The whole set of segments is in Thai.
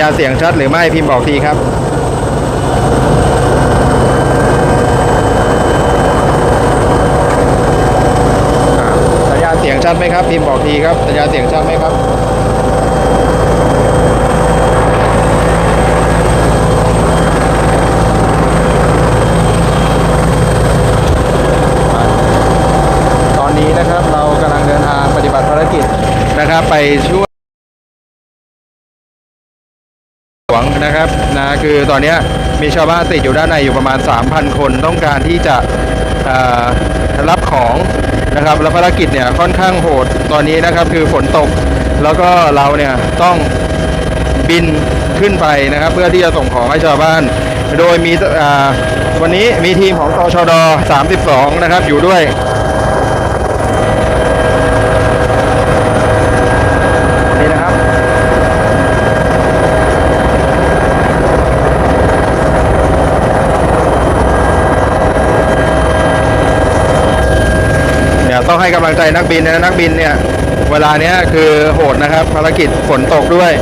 ญาณเสียงชัดหรือไม่พิมพ์บอกทีครับอ่าสัญญาณเสียงชัดไหมครับพิมพ์บอกทีครับสัญญาณเสียงชัดไหมครับตอนนี้นะครับเรากำลังเดินทางปฏิบัติภารกิจนะครับไปช่วย หลวงนะครับนะคือตอนนี้มีชาวบ้านติดอยู่ด้านในอยู่ประมาณ 3,000 คนต้องการที่จะรับของนะครับแล้วภารกิจเนี่ยค่อนข้างโหดตอนนี้นะครับคือฝนตกแล้วก็เราเนี่ยต้องบินขึ้นไปนะครับ เพื่อที่จะส่งของให้ชาวบ้าน โดยมีวันนี้มีทีมของตชด 32 นะครับอยู่ด้วย นี่นะครับ เนี่ย ต้องให้กำลังใจนักบินนะนักบินเนี่ย เวลาเนี้ยคือโหดนะครับภารกิจฝนตกด้วย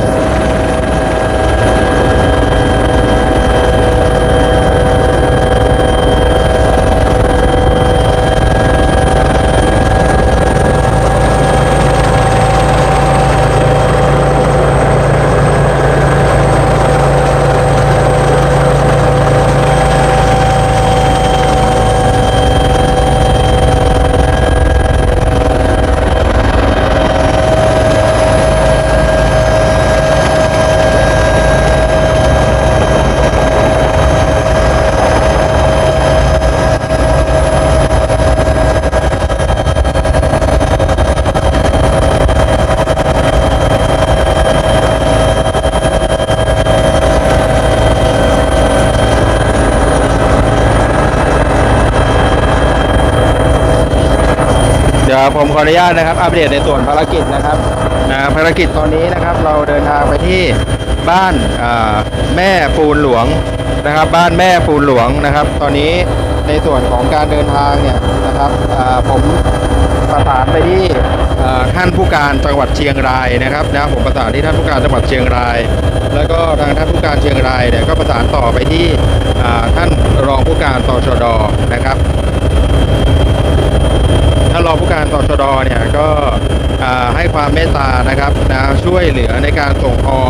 ออนุญาตนะครับ อัปเดตในส่วนภารกิจนะครับนะภารกิจตอนนี้นะครับ เราเดินทางไปที่บ้านแม่ปูนหลวงนะครับ บ้านแม่ปูนหลวงนะครับ ตอนนี้ในส่วนของการเดินทางเนี่ยนะครับผมประสานไปที่ท่านผู้การจังหวัดเชียงรายนะครับนะผมประสานที่ท่านผู้การจังหวัดเชียงราย แล้วก็ทางท่านผู้การเชียงรายเนี่ยก็ประสานต่อไปที่ท่านรองผู้การตชดนะครับานรองผู้การตชดเนี่ยก็ให้ความเมตตานะครับนะช่วยเหลือในการส่งออ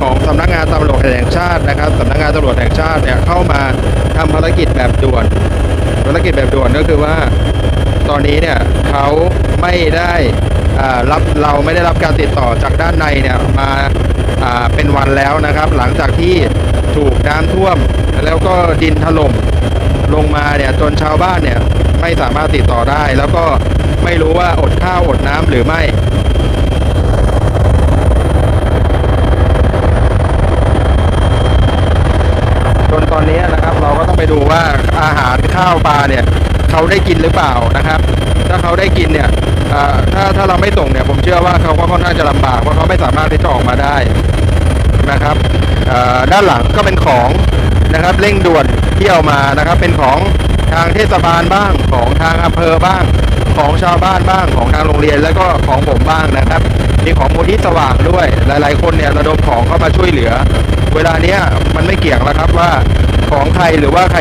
ของสำนักงานตำรวจแห่งชาตินะครับสำนักงานตำรวจแห่งชาติเนี่ยเข้ามาทำภารกิจแบบด่วนภารกิจแบบด่วนก็คือว่าตอนนี้เนี่ยเขาไม่ได้รับเราไม่ได้รับการติดต่อจากด้านในเนี่ยมาเป็นวันแล้วนะครับ หลังจากที่ถูกน้ำท่วมแล้วก็ดินถล่มลงมาเนี่ยจนชาวบ้านเนี่ย ไม่สามารถติดต่อได้ แล้วก็ไม่รู้ว่าอดข้าวอดน้ำหรือไม่จนตอนนี้นะครับเราก็ต้องไปดูว่าอาหารข้าวปลาเนี่ยเขาได้กินหรือเปล่านะครับ ถ้าเขาได้กินเนี่ยถ้าถ้าเราไม่ส่งเนี่ยผมเชื่อว่าเขาก็ค่อนข้างจะลำบากเพราะเขาไม่สามารถที่จะออกมาได้นะครับด้านหลังก็เป็นของนะครับเร่งด่วนที่เอามานะครับเป็นของ ทางเทศบาลบ้างของทางอำเภอบ้าง ของชาวบ้านบ้างของทางโรงเรียนแล้วก็ของผมบ้างนะครับ มีของมูลที่สว่างด้วย หลายๆ คนเนี่ยระดมของเข้ามาช่วยเหลือ เวลาเนี้ยมันไม่เกี่ยงแล้วครับว่าของใครหรือว่าใคร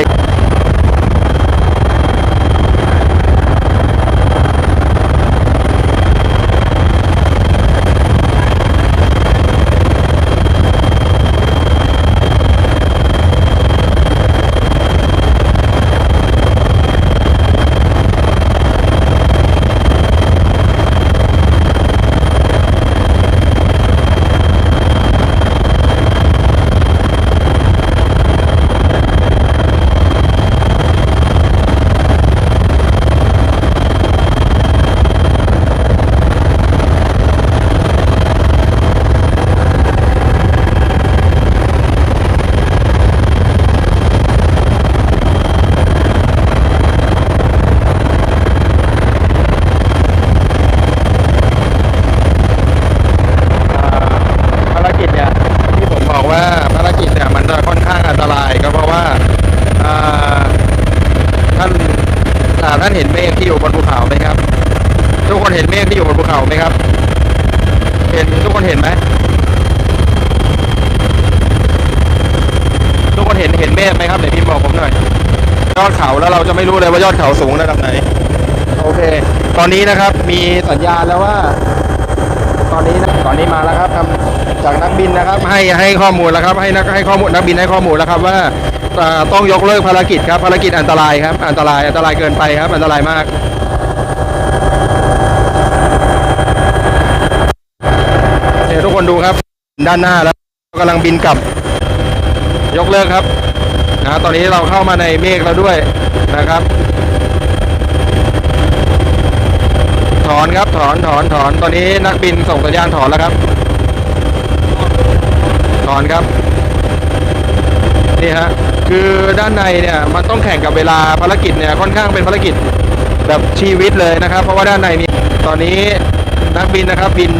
ยว่ายอดเขาสูงระดับไหน โอเค ตอนนี้นะครับมีสัญญาณแล้วว่า ตอนนี้นะตอนนี้มาแล้วครับทำจากนักบินนะครับ ให้ให้ข้อมูลแล้วครับ ให้นักให้ข้อมูลนักบินให้ข้อมูลแล้วครับว่าอ่าต้องยกเลิกภารกิจครับภารกิจอันตรายครับ อันตรายอันตรายเกินไปครับ อันตรายมากเดี๋ยวทุกคนดูครับ ด้านหน้าแล้วกำลังบินกลับ ยกเลิกครับนะตอนนี้เราเข้ามาในเมฆแล้วด้วยนะครับ ถอนครับถอนถอนถอนตอนนี้นักบินส่งสัญญาณถอนแล้วครับ ถอนครับนี่ฮะคือด้านในเนี่ยมันต้องแข่งกับเวลาภารกิจเนี่ยค่อนข้างเป็นภารกิจแบบชีวิตเลยนะครับ เพราะว่าด้านในมีตอนนี้นักบินนะครับบิน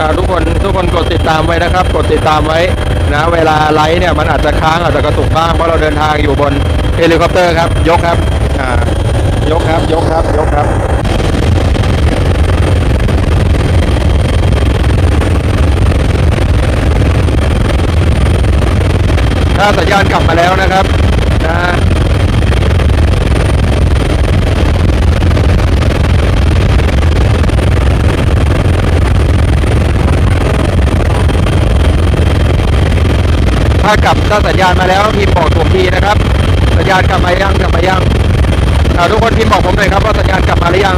อ่าทุกคนทุกคนกดติดตามไว้นะครับ กด ติดตามไว้นะเวลาไลฟ์เนี่ยมันอาจจะค้างอาจจะกระตุกบ้างเพราะเราเดินทางอยู่บนเฮลิคอปเตอร์ครับ ยกครับอ่ายกครับ ยกครับ ยกครับถ้าสัญญาณกลับมาแล้วนะครับนะ ถ้ากลับถ้าสัญญาณมาแล้วพิมพ์บอกผมทีนะครับ สัญญาณกลับมายังกลับมายังทุกคนพิมพ์บอกผมหน่อยครับว่าสัญญาณกลับมาหรือยัง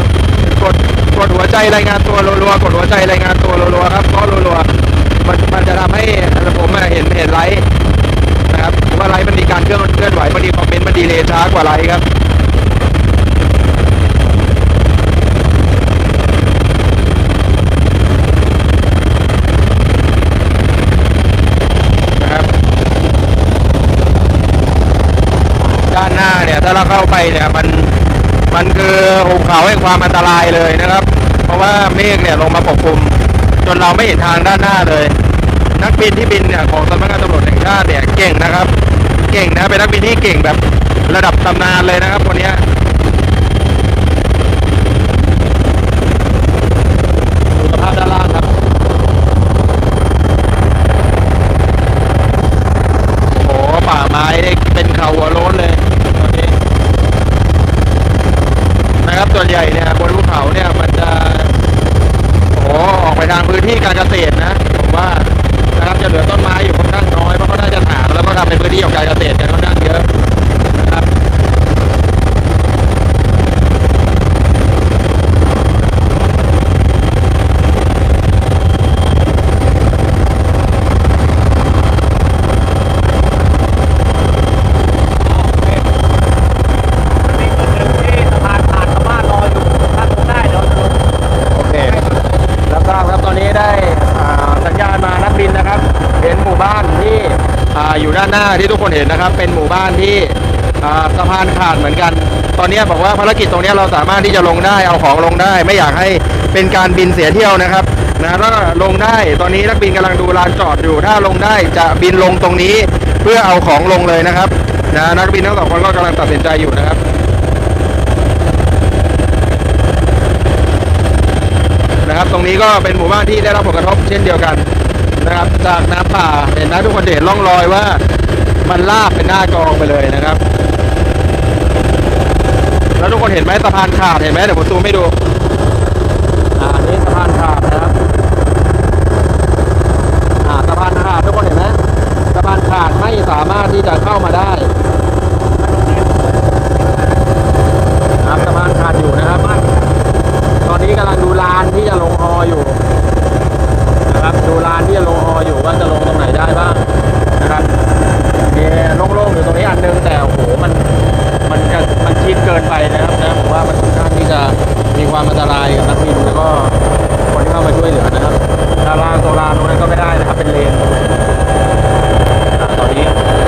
กดกดหัวใจรายงานตัวรัวๆกดหัวใจรายงานตัวรัวๆครับเพราะรัวๆมันมันจะทำให้ผมเห็นเห็นไลฟ์นะครับว่าไลฟ์มันมีการเคลื่อนเคลื่อนไหวมันมีคอมเมนต์มันดีเลย์ช้ากว่าไลฟ์ครับ ด้านหน้าเนี่ย ถ้าเราเข้าไปเนี่ยมันมันคือหุบเขาแห่งความอันตรายเลยนะครับ เพราะว่าเมฆเนี่ยลงมาปกคลุม จนเราไม่เห็นทางด้านหน้าเลย นักบินที่บินเนี่ยของสำนักงานตำรวจแห่งชาติเนี่ยเก่งนะครับ เก่งนะเป็นนักบินที่เก่งแบบระดับตำนานเลยนะครับคนนี้ยดูสภาพด้านล่างครับ โอ้โหป่าไม้นี่เป็นเขาหัวโล้นเลยตอนนี้นะครับส่วนใหญ่เนี่ยบนภูเขาเนี่ยมันจะโอ้โหออกไปทางพื้นที่การเกษตรนะผมว่านะครับจะเหลือต้นไม้อยู่ค่อนข้างน้อยเพราะเขาน่าจะถางแล้วก็ทำเป็นพื้นที่ของการเกษตรกันค่อนข้างเยอะนะครับ มีคนหนึ่งที่สะพานผ่านชาวบ้านรออยู่ถ้าคงได้เดี๋ยวจะลง โอเครับทราบครับตอนนี้ได้อ่าสัญญาณมานักบินนะครับ เห็นหมู่บ้านที่อ่าอยู่ด้านหน้าที่ทุกคนเห็นนะครับ เป็นหมู่บ้านที่สะพานขาดเหมือนกัน ตอนนี้บอกว่าภารกิจตรงนี้เราสามารถที่จะลงได้เอาของลงได้ ไม่อยากให้เป็นการบินเสียเที่ยวนะครับนะถ้าลงได้ตอนนี้นักบินกำลังดูลานจอดอยู่ถ้าลงได้จะบินลงตรงนี้เพื่อเอาของลงเลยนะครับนะนักบินทั้งสองคนก็กำลังตัดสินใจอยู่นะครับนะครับ ตรงนี้ก็เป็นหมู่บ้านที่ได้รับผลกระทบเช่นเดียวกันนะครับ จากน้ำป่าเห็นนะทุกคนเห็นร่องรอยว่า มันลากเป็นหน้ากองไปเลยนะครับ แล้วทุกคนเห็นไหมสะพานขาดเห็นไหมเดี๋ยวผมซูมให้ดูอ่านี่สะพานขาดนะครับอ่าสะพานขาดทุกคนเห็นไหมสะพานขาดไม่สามารถที่จะเข้ามาได้ครับสะพานขาดอยู่นะครับ ตอนนี้กำลังดูลานที่จะลงฮออยู่นะครับ ดูลานที่จะลงฮออยู่ว่าจะลงตรงไหนได้บ้างนะครับมีโล่งๆอยู่ตรงนี้อันนึงแต่โอ้โหมันมันจะมันชิดเกินไปนะครับนะผมว่ามันค่อนข้าง ความอันตรายกับนักบินแล้วก็คนที่เข้ามาช่วยเหลือนะครับด้านล่างโซลาร์ตรงนั้นก็ไม่ได้นะครับเป็นเลนอ่าตอนนี้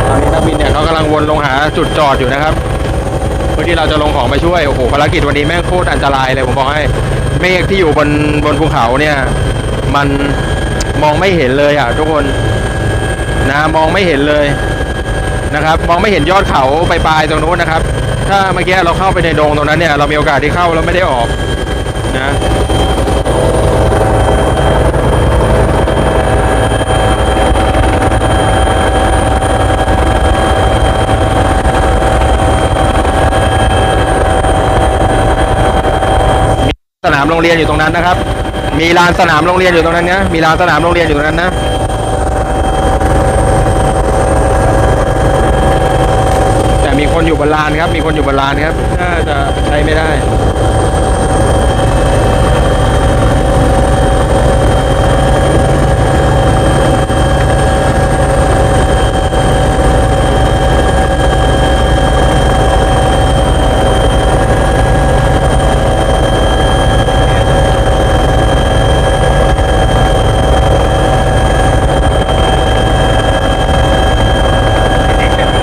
ตอนนี้นักบินเนี่ยเขากำลังวนลงหาจุดจอดอยู่นะครับ เพื่อที่เราจะลงของไปช่วย โอ้โหภารกิจวันนี้แม่งโคตรอันตรายเลยผมบอกให้ เมฆที่อยู่บนบนภูเขาเนี่ย มันมองไม่เห็นเลยอะทุกคนนะมองไม่เห็นเลยนะครับ มองไม่เห็นยอดเขาปลายตรงนู้นนะครับ ถ้าเมื่อกี้เราเข้าไปในดงตรงนั้นเนี่ย เรามีโอกาสที่เข้าแล้วไม่ได้ออกนะ นามโรงเรียนอยู่ตรงนั้นนะครับ มีลานสนามโรงเรียนอยู่ตรงนั้นนะมีลานสนามโรงเรียนอยู่ตรงนั้นนะแต่มีคนอยู่บนลานครับ มีคนอยู่บนลานครับน่าจะใช้ไม่ได้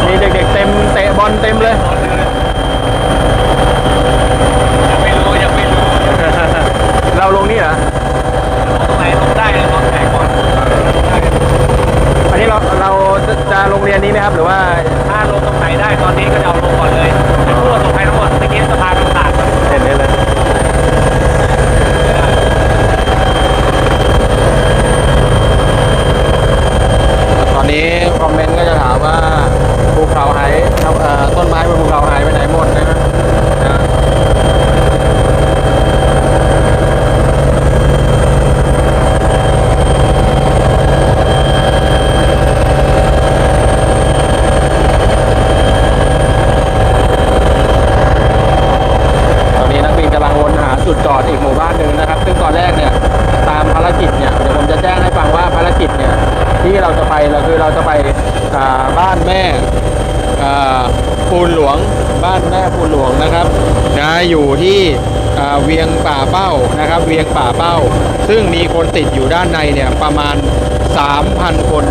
มีเด็กๆเต็มเตะบอลเต็มเลย ยังไม่รู้ยังไม่รู้ เราลงนี่เหรอ ตรงไหนลงได้เลยลงไหนก่อนได้ อันนี้เราเราจะจะโรงเรียนนี้ไหมครับ หรือว่า ถ้าลงตรงไหนได้ตอนนี้ก็จะเอาลงก่อนเลยจะพูดตรงไหนทั้งหมดเมื่อกี้สะพานมันขาด เห็นได้เลย ตอนนี้คอมเมนต์ก็จะถามว่าภูเขาหายเอ่อต้นไม้บนภูเขาหายไปไหนหมดนะฮะนะ ตอนนี้นักบินกำลังวนหาจุดจ อดอีกหมู่บ้านหนึ่งนะครับ ซึ่งตอนแรกเนี่ยตามภารกิจเนี่ยเดี๋ยวผมจะแจ้งให้ฟังว่าภารกิจเนี่ยที่เราจะไปเราคือเราจะไปบ้านแม่ปูนหลวง บ้านแม่ปูนหลวงนะครับนะอยู่ที่เวียงป่าเป้านะครับ เวียงป่าเป้า ซึ่งมีคนติดอยู่ด้านในเนี่ยประมาณ 3,000 คน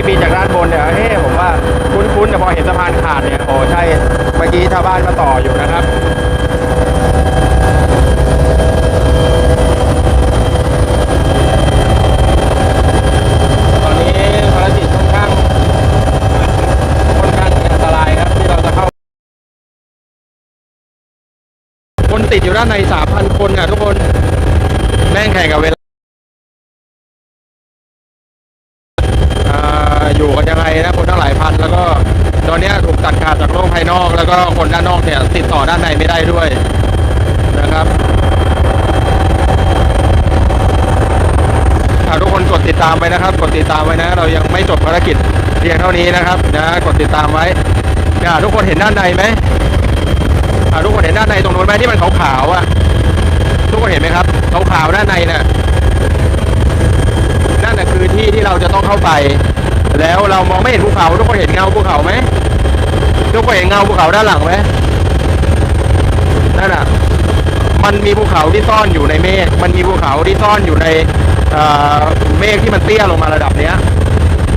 กี้ปีนจากด้านบนเนี่ยเฮ้ผมว่าคุ้นๆแต่พอเห็นสะพานขาดเนี่ยโอ้ใช่เมื่อกี้ชาวบ้านมาต่ออยู่นะครับตอนนี้ภารกิจค่อนข้างค่อนข้างอันตรายครับที่เราจะเข้าคนติดอยู่ด้านใน 3,000 คนอะทุกคน แม่งแข่งกับเวลา ยู่กันยังไงนะคนทั้งหลายพัน แล้วก็ตอนนี้ถูกตัดขาดจากโลกภายนอก แล้วก็คนด้านนอกเนี่ยติดต่อด้านในไม่ได้ด้วยนะครับทุกคนกดติดตามไปนะครับ กดติดตามไว้นะ เรายังไม่จบภารกิจเพียงเท่านี้นะครับนะกดติดตามไว้นะทุกคนเห็นด้านในไหมทุกคนเห็นด้านในตรงนู้นไหมที่มันขาวๆอะ ทุกคนเห็นไหมครับขาวๆด้านในน่ะนั่นแหะคือที่ที่เราจะต้องเข้าไป แล้วเรามองไม่เห็นภูเขาทุกคนเห็นเงาภูเขาไหมทุกคนเห็นเงาภูเขาด้านหลังไหมนั่นน่ะมันมีภูเขาที่ซ่อนอยู่ในเมฆมันมีภูเขาที่ซ่อนอยู่ในเมฆที่มันเตี้ยลงมาระดับเนี้ย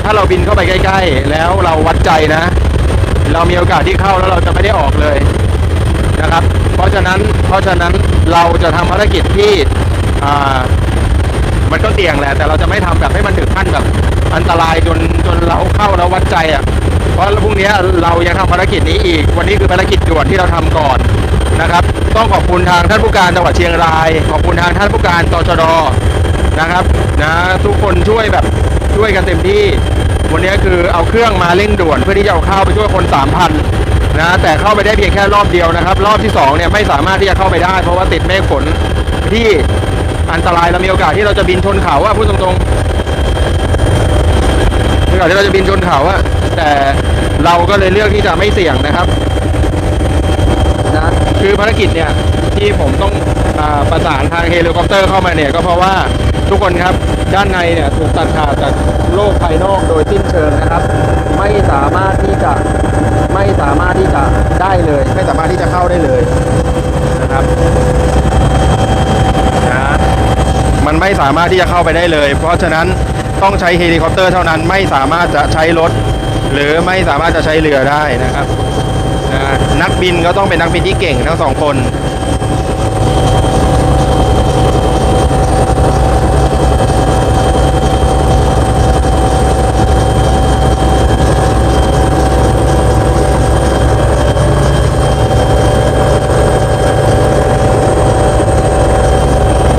ถ้าเราบินเข้าไปใกล้ ๆ แล้วเราวัดใจนะ เรามีโอกาสที่เข้าแล้วเราจะไม่ได้ออกเลยนะครับ เพราะฉะนั้นเพราะฉะนั้นเราจะทำภารกิจที่ มันก็เสี่ยงแหละ แต่เราจะไม่ทำแบบให้มันถึงขั้นแบบอันตรายจนจนเราเข้าแล้ววัดใจอะ เพราะพรุ่งนี้เรายังทำภารกิจนี้อีก วันนี้คือภารกิจด่วนที่เราทำก่อนนะครับ ต้องขอบคุณทางท่านผู้การจังหวัดเชียงราย ขอบคุณทางท่านผู้การตชดนะครับนะทุกคนช่วยแบบช่วยกันเต็มที่ วันนี้คือเอาเครื่องมาเร่งด่วนเพื่อที่จะเอาข้าวไปช่วยคน3,000นะแต่เข้าไปได้เพียงแค่รอบเดียวนะครับ รอบที่สองเนี่ยไม่สามารถที่จะเข้าไปได้ เพราะว่าติดเมฆฝนที่ อันตรายเรามีโอกาสที่เราจะบินชนเขาอะพูดตรงๆมีโอกาสที่เราจะบินชนเขาอะแต่เราก็เลยเลือกที่จะไม่เสี่ยงนะครับนะคือภารกิจเนี่ยที่ผมต้องอประสานทางเฮลิคอปเตอร์เข้ามาเนี่ยก็เพราะว่าทุกคนครับด้านในเนี่ยถูกตัดขาดจากโลกภายนอกโดยสิ้นเชิงนะครับ ไม่สามารถที่จะไม่สามารถที่จะได้เลย ไม่สามารถที่จะเข้าได้เลยนะครับ มันไม่สามารถที่จะเข้าไปได้เลย เพราะฉะนั้นต้องใช้เฮลิคอปเตอร์เท่านั้นไม่สามารถจะใช้รถ หรือไม่สามารถจะใช้เรือได้นะครับนักบินก็ต้องเป็นนักบินที่เก่งทั้งสองคน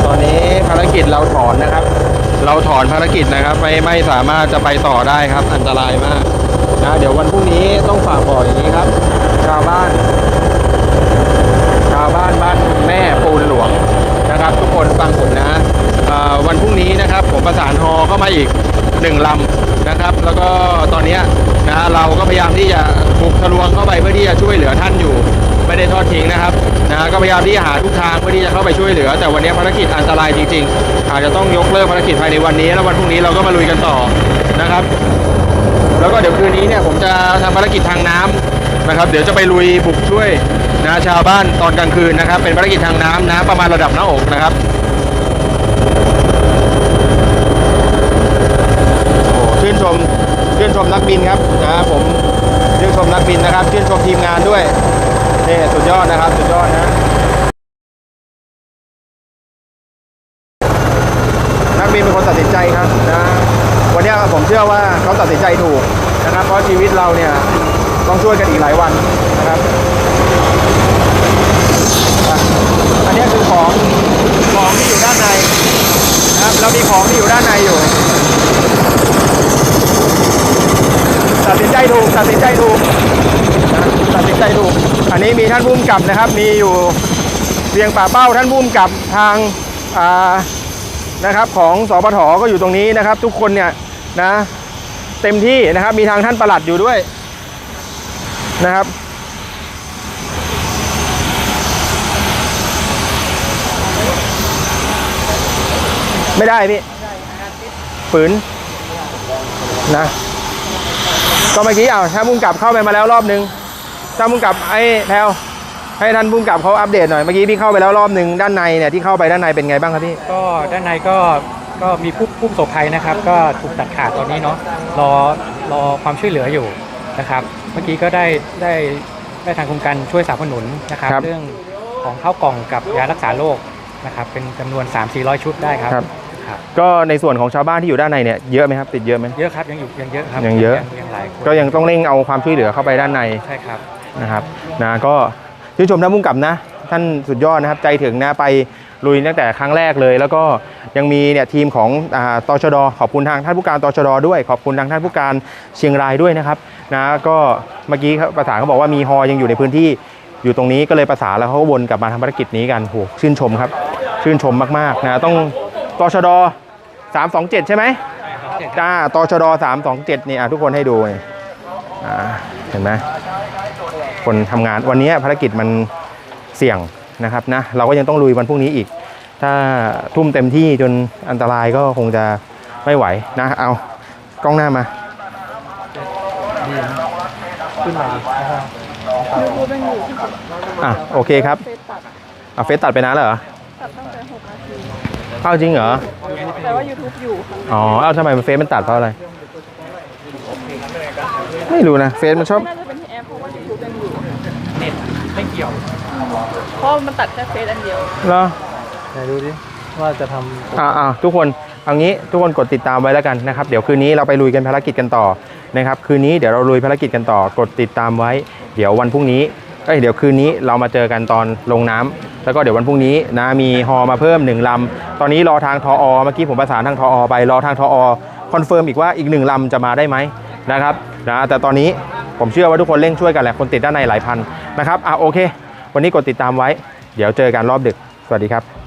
ตอนนี้ภารกิจเราถอนนะครับ เราถอนภารกิจนะครับ ไม่สามารถจะไปต่อได้ครับ อันตรายมากนะเดี๋ยววันพรุ่งนี้ต้องฝากบอกอย่างนี้ครับ ชาวบ้าน ชาวบ้านบ้านแม่ปูนหลวงนะครับ ทุกคนฟังผมนะวันพรุ่งนี้นะครับ ผมประสานฮอเข้ามาอีกหนึ่งลำนะครับ แล้วก็ตอนนี้นะเราก็พยายามที่จะบุกทะลวงเข้าไปเพื่อที่จะช่วยเหลือท่านอยู่ ไม่ได้ทอดทิ้งนะครับนะก็พยายามที่จะหาทุกทางเพื่อที่จะเข้าไปช่วยเหลือ แต่วันนี้ภารกิจอันตรายจริง ๆ อาจจะต้องยกเลิกภารกิจภายในวันนี้ แล้ววันพรุ่งนี้เราก็มาลุยกันต่อนะครับ แล้วก็เดี๋ยวคืนนี้เนี่ยผมจะทำภารกิจทางน้ำนะครับ เดี๋ยวจะไปลุยบุกช่วยนะชาวบ้านตอนกลางคืนนะครับ เป็นภารกิจทางน้ำน้ำประมาณระดับหน้าอกนะครับโอ้ชื่นชมชื่นชมนักบินครับนะผมชื่นชมนักบินนะครับชื่นชมทีมงานด้วย นี่สุดยอดนะครับ สุดยอดนะนักบินเป็นคนตัดสินใจครับนะวันนี้ผมเชื่อว่าเขาตัดสินใจถูกนะครับเพราะชีวิตเราเนี่ยต้องช่วยกันอีกหลายวันนะครับ อันนี้คือของของที่อยู่ด้านในนะครับ เรามีของที่อยู่ด้านในอยู่ ตัดสินใจถูกตัดสินใจถูก นะตัดสินใจถูกอันนี้มีท่านผู้กำกับนะครับ มีอยู่เพียงป่าเป้าท่านผู้กำกับทางอ่านะครับของสปทก็อยู่ตรงนี้นะครับ ทุกคนเนี่ยนะเต็มที่นะครับ มีทางท่านประหลัดอยู่ด้วยนะครับไม่ได้พี่ฝืนนะ ก็เมื่อกี้เอาท่านพุ่งกลับเข้าไปมาแล้วรอบนึง ท่านพุ่งกลับไอ้แพลวให้ท่านพุ่งกลับเขาอัปเดตหน่อยเมื่อกี้พี่เข้าไปแล้วรอบนึงด้านในเนี่ยที่เข้าไปด้านในเป็นไงบ้างครับพี่ก็ด้านในก็ก็มีผู้ผู้ประสบภัยนะครับ ก็ถูกตัดขาดตอนนี้เนาะรอรอความช่วยเหลืออยู่นะครับ เมื่อกี้ก็ได้ได้ได้ทางโครงการช่วยสนับสนุนนะครับครับเรื่องของข้าวกล่องกับยารักษาโรคนะครับเป็นจำนวน 3 4 0 0 ชุดได้ครับครับครับ ก็ในส่วนของชาวบ้านที่อยู่ด้านในเนี่ยเยอะไหมครับติดเยอะไหมเยอะครับยังอยู่ยังเยอะครับยังเยอะยังหลายคนก็ยังต้องเร่งเอาความช่วยเหลือเข้าไปด้านในใช่ครับ นะครับนะก็ชื่นชมท่านผู้กำกับนะ ท่านสุดยอดนะครับใจถึงนะไปลุยตั้งแต่ครั้งแรกเลย แล้วก็ยังมีเนี่ยทีมของอาตชด ขอบคุณทางท่านผู้การตชดด้วย ขอบคุณทางท่านผู้การเชียงรายด้วยนะครับนะก็เมื่อกี้เขาประสานเขาบอกว่ามีฮอยังอยู่ในพื้นที่อยู่ตรงนี้ก็เลยประสานแล้วเขาก็วนกลับมาทำภารกิจนี้กันโหชื่นชมครับ ชื่นชมมากๆนะต้องตชด327 ใช่ไหมอ่าตชดสามสองเจ็ดนี่อะทุกคนให้ดูนี่อ่าเห็นไหม คนทำงาน วันนี้ภารกิจมันเสี่ยงนะครับนะเราก็ยังต้องลุยวันพรุ่งนี้อีก ถ้าทุ่มเต็มที่จนอันตรายก็คงจะไม่ไหวนะเอากล้องหน้ามาขึ้นมายูทูบเป็นอยู่อะโอเคครับเฟซตัดอะเฟซตัดไปนานแล้วเหรอตัดตั้งแต่หกนาทีเอ้าจริงเหรอแต่ว่า YouTube อยู่ค่ะอ๋อเอ้าทำไมเฟซมันตัดเพราะอะไร ไม่รู้นะเฟซมันชอบ ไม่เกี่ยว เพราะมันตัดแค่เฟซอันเดียวเหรอไหนดูดิว่าจะทำอ่าอ่าทุกคนเอางี้ทุกคนกดติดตามไว้แล้วกันนะครับเดี๋ยวคืนนี้เราไปลุยกันภารกิจกันต่อนะครับคืนนี้เดี๋ยวเราลุยภารกิจกันต่อ กดติดตามไว้ เดี๋ยววันพรุ่งนี้เอ้ยเดี๋ยวคืนนี้เรามาเจอกันตอนลงน้ำแล้วก็เดี๋ยววันพรุ่งนี้นะมีฮอมาเพิ่มหนึ่งลำตอนนี้รอทางทอเมื่อกี้ผมประสานทางทอไปรอทางทอคอนเฟิร์มอีกว่าอีกหนึ่งลำจะมาได้ไหมนะครับนะแต่ตอนนี้ ผมเชื่อว่าทุกคนเร่งช่วยกันแหละคนติดด้านในหลายพันนะครับอะโอเค วันนี้กดติดตามไว้ เดี๋ยวเจอกันรอบดึก สวัสดีครับ